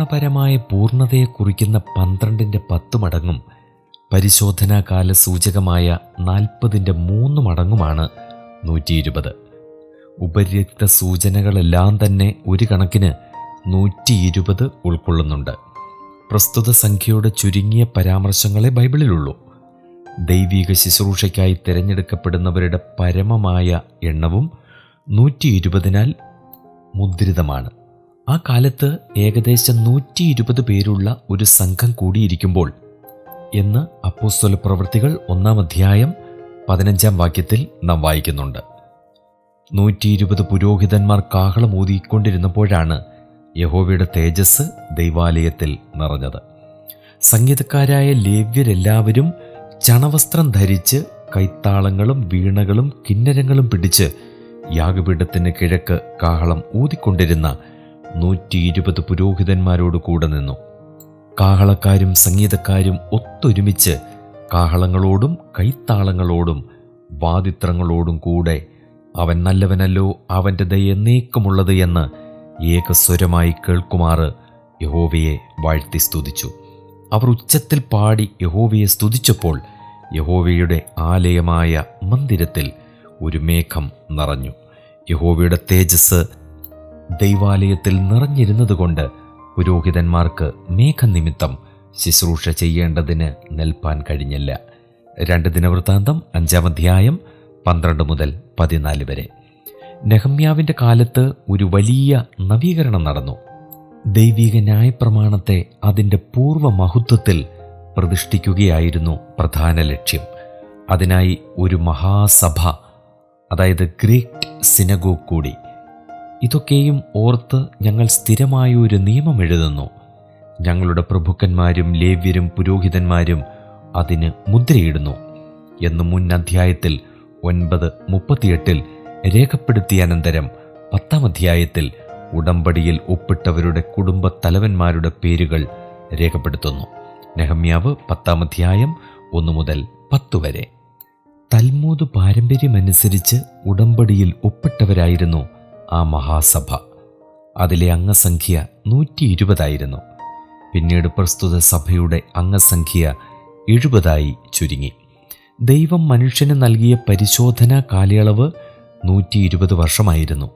ഭരണപരമായ പൂർണതയെ കുറിക്കുന്ന പന്ത്രണ്ടിന്റെ പത്ത് മടങ്ങും പരിശോധനാകാല സൂചകമായ നാൽപ്പതിന്റെ മൂന്ന് മടങ്ങുമാണ് നൂറ്റി ഇരുപത് ഉപര്യക്ത സൂചനകളെല്ലാം തന്നെ ഒരു കണക്കിന് നൂറ്റി ഇരുപത് ഉൾക്കൊള്ളുന്നുണ്ട്. പ്രസ്തുത സംഖ്യയുടെ ചുരുങ്ങിയ പരാമർശങ്ങളെ ബൈബിളിലുള്ളൂ. ദൈവിക ശുശ്രൂഷയ്ക്കായി തിരഞ്ഞെടുക്കപ്പെടുന്നവരുടെ പരമമായ എണ്ണവും നൂറ്റി ഇരുപതിനാൽ മുദ്രിതമാണ്. ആ കാലത്ത് ഏകദേശം നൂറ്റി ഇരുപത് പേരുള്ള ഒരു സംഘം കൂടിയിരിക്കുമ്പോൾ എന്ന് അപ്പോസ്തല പ്രവൃത്തികൾ ഒന്നാം അധ്യായം പതിനഞ്ചാം വാക്യത്തിൽ നാം വായിക്കുന്നുണ്ട്. നൂറ്റി ഇരുപത് പുരോഹിതന്മാർ കാഹളം ഊതിക്കൊണ്ടിരുന്നപ്പോഴാണ് യഹോവയുടെ തേജസ് ദൈവാലയത്തിൽ നിറഞ്ഞത്. സംഗീതക്കാരായ ലേവ്യരെല്ലാവരും ചണവസ്ത്രം ധരിച്ച് കൈത്താളങ്ങളും വീണകളും കിന്നരങ്ങളും പിടിച്ച് യാഗപീഠത്തിന് കിഴക്ക് കാഹളം ഊതിക്കൊണ്ടിരുന്ന നൂറ്റി ഇരുപത് പുരോഹിതന്മാരോട് കൂടെ നിന്നു. കാഹളക്കാരും സംഗീതക്കാരും ഒത്തൊരുമിച്ച് കാഹളങ്ങളോടും കൈത്താളങ്ങളോടും വാദിത്രങ്ങളോടും കൂടെ അവൻ നല്ലവനല്ലോ അവന്റെ ദയ എന്നേക്കുമുള്ളത് എന്ന് ഏകസ്വരമായി കേൾക്കുമാറ് യഹോവയെ വാഴ്ത്തി സ്തുതിച്ചു. അവർ ഉച്ചത്തിൽ പാടി യഹോവയെ സ്തുതിച്ചപ്പോൾ യഹോവയുടെ ആലയമായ മന്ദിരത്തിൽ ഒരു മേഘം നിറഞ്ഞു. യഹോവയുടെ തേജസ് ദൈവാലയത്തിൽ നിറഞ്ഞിരുന്നതുകൊണ്ട് പുരോഹിതന്മാർക്ക് മേഘനിമിത്തം ശുശ്രൂഷ ചെയ്യേണ്ടതിന് നിൽപ്പാൻ കഴിഞ്ഞില്ല. രണ്ട് ദിനവൃത്താന്തം അഞ്ചാം അധ്യായം പന്ത്രണ്ട് മുതൽ പതിനാല് വരെ. നെഹമ്യാവിന്റെ കാലത്ത് ഒരു വലിയ നവീകരണം നടന്നു. ദൈവിക ന്യായപ്രമാണത്തെ അതിന്റെ പൂർവ മഹത്വത്തിൽ പ്രതിഷ്ഠിക്കുകയായിരുന്നു പ്രധാന ലക്ഷ്യം. അതിനായി ഒരു മഹാസഭ അതായത് ഗ്രേറ്റ് സിനഗോ കൂടി ഇതൊക്കെയും ഓർത്ത് ഞങ്ങൾ സ്ഥിരമായ ഒരു നിയമം എഴുതുന്നു. ഞങ്ങളുടെ പ്രഭുക്കന്മാരും ലേവ്യരും പുരോഹിതന്മാരും അതിന് മുദ്രയിടുന്നു എന്ന് മുൻ അധ്യായത്തിൽ ഒൻപത് മുപ്പത്തിയെട്ടിൽ രേഖപ്പെടുത്തിയ അനന്തരം പത്താം അധ്യായത്തിൽ ഉടമ്പടിയിൽ ഒപ്പിട്ടവരുടെ കുടുംബ തലവന്മാരുടെ പേരുകൾ രേഖപ്പെടുത്തുന്നു. നെഹമ്യാവ് പത്താം അധ്യായം ഒന്നു മുതൽ പത്തു വരെ. തൽമൂത് പാരമ്പര്യമനുസരിച്ച് ഉടമ്പടിയിൽ ഒപ്പിട്ടവരായിരുന്നു ആ മഹാസഭ. അതിലെ അംഗസംഖ്യ നൂറ്റി ഇരുപതായിരുന്നു പിന്നീട് പ്രസ്തുത സഭയുടെ അംഗസംഖ്യ എഴുപതായി ചുരുങ്ങി. ദൈവം മനുഷ്യന് നൽകിയ പരിശോധനാ കാലയളവ് നൂറ്റി ഇരുപത് വർഷമായിരുന്നു.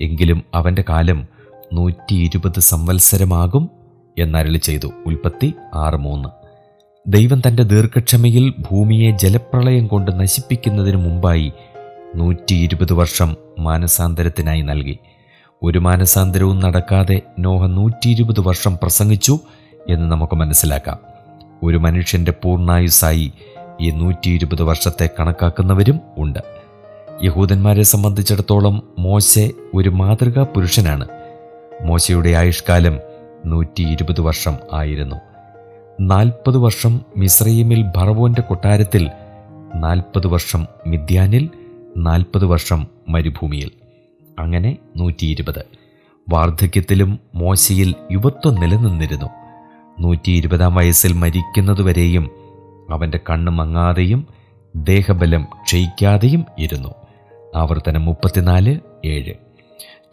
എങ്കിലും അവന്റെ കാലം നൂറ്റി ഇരുപത് സംവത്സരമാകും എന്നരളി ചെയ്തു ഉൽപ്പത്തി ആറ് മൂന്ന്. ദൈവം തന്റെ ദീർഘക്ഷമയിൽ ഭൂമിയെ ജലപ്രളയം കൊണ്ട് നശിപ്പിക്കുന്നതിന് മുമ്പായി നൂറ്റി ഇരുപത് വർഷം മാനസാന്തരത്തിനായി നൽകി. ഒരു മാനസാന്തരവും നടക്കാതെ നോഹ നൂറ്റി ഇരുപത് വർഷം പ്രസംഗിച്ചു എന്ന് നമുക്ക് മനസ്സിലാക്കാം. ഒരു മനുഷ്യന്റെ പൂർണായുസായി ഈ നൂറ്റി ഇരുപത് വർഷത്തെ കണക്കാക്കുന്നവരും ഉണ്ട്. യഹൂദന്മാരെ സംബന്ധിച്ചിടത്തോളം മോശെ ഒരു മാതൃകാ പുരുഷനാണ്. മോശയുടെ ആയുഷ്കാലം നൂറ്റി ഇരുപത് വർഷം ആയിരുന്നു. നാൽപ്പത് വർഷം മിസ്രൈമിൽ ഭറവോന്റെ കൊട്ടാരത്തിൽ നാൽപ്പത് വർഷം മിദ്യാനിൽ നാൽപ്പത് വർഷം മരുഭൂമിയിൽ. അങ്ങനെ നൂറ്റി ഇരുപത് വാർദ്ധക്യത്തിലും മോശയിൽ യുവത്വം നിലനിന്നിരുന്നു. നൂറ്റി ഇരുപതാം വയസ്സിൽ മരിക്കുന്നതുവരെയും അവന്റെ കണ്ണ് മങ്ങാതെയും ദേഹബലം ക്ഷയിക്കാതെയും ഇരുന്നു. ആവർത്തനം മുപ്പത്തിനാല് ഏഴ്.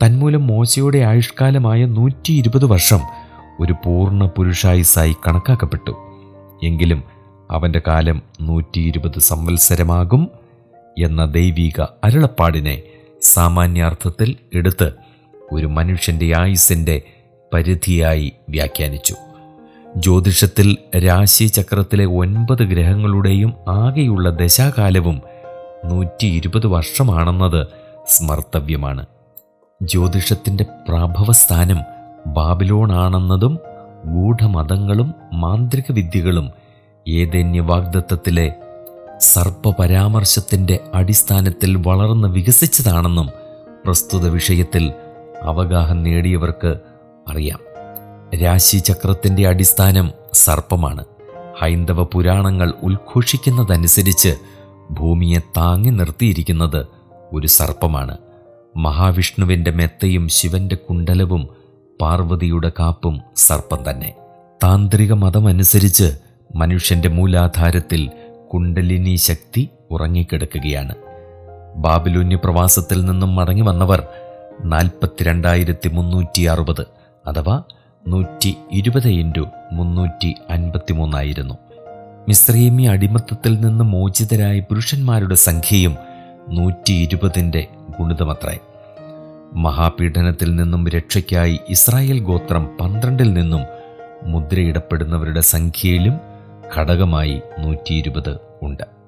തന്മൂലം മോശയുടെ ആയുഷ്കാലമായ നൂറ്റി ഇരുപത് വർഷം ഒരു പൂർണ പുരുഷായുസായി കണക്കാക്കപ്പെട്ടു. എങ്കിലും അവന്റെ കാലം നൂറ്റി ഇരുപത് സംവത്സരമാകും എന്ന ദൈവിക അരുളപ്പാടിനെ സാമാന്യാർത്ഥത്തിൽ എടുത്ത് ഒരു മനുഷ്യന്റെ ആയുസിന്റെ പരിധിയായി വ്യാഖ്യാനിച്ചു. ജ്യോതിഷത്തിൽ രാശി ചക്രത്തിലെ ഒൻപത് ഗ്രഹങ്ങളുടെയും ആകെയുള്ള ദശാകാലവും നൂറ്റി ഇരുപത് വർഷമാണെന്നത് സ്മർത്തവ്യമാണ്. ജ്യോതിഷത്തിന്റെ പ്രാഭവസ്ഥാനം ബാബിലോണാണെന്നതും ഗൂഢമതങ്ങളും മാന്ത്രിക വിദ്യകളും ഏതന്യ വാഗ്ദത്തത്തിലെ സർപ്പപരാമർശത്തിന്റെ അടിസ്ഥാനത്തിൽ വളർന്ന് വികസിച്ചതാണെന്നും പ്രസ്തുത വിഷയത്തിൽ അവഗാഹം നേടിയവർക്ക് അറിയാം. രാശിചക്രത്തിന്റെ അടിസ്ഥാനം സർപ്പമാണ്. ഹൈന്ദവ പുരാണങ്ങൾ ഉദ്ഘോഷിക്കുന്നതനുസരിച്ച് ഭൂമിയെ താങ്ങി നിർത്തിയിരിക്കുന്നത് ഒരു സർപ്പമാണ്. മഹാവിഷ്ണുവിന്റെ മെത്തയും ശിവന്റെ കുണ്ടലവും പാർവതിയുടെ കാപ്പും സർപ്പം തന്നെ. താന്ത്രിക മതമനുസരിച്ച് മനുഷ്യന്റെ മൂലാധാരത്തിൽ കുണ്ടലിനി ശക്തി ഉറങ്ങിക്കിടക്കുകയാണ്. ബാബിലോന്യ പ്രവാസത്തിൽ നിന്നും മടങ്ങി വന്നവർ നാൽപ്പത്തിരണ്ടായിരത്തി മുന്നൂറ്റി അറുപത് അഥവാ നൂറ്റി ഇരുപത് ഇന്റു മുന്നൂറ്റി അൻപത്തി മൂന്നായിരുന്നു മിശ്രീമി അടിമത്തത്തിൽ നിന്ന് മോചിതരായ പുരുഷന്മാരുടെ സംഖ്യയും നൂറ്റി ഇരുപതിന്റെ ഗുണിതമത്രേ. മഹാപീഡനത്തിൽ നിന്നും രക്ഷയ്ക്കായി ഇസ്രായേൽ ഗോത്രം പന്ത്രണ്ടിൽ നിന്നും മുദ്രയിടപ്പെടുന്നവരുടെ സംഖ്യയിലും ഘടകമായി നൂറ്റി ഉണ്ട്.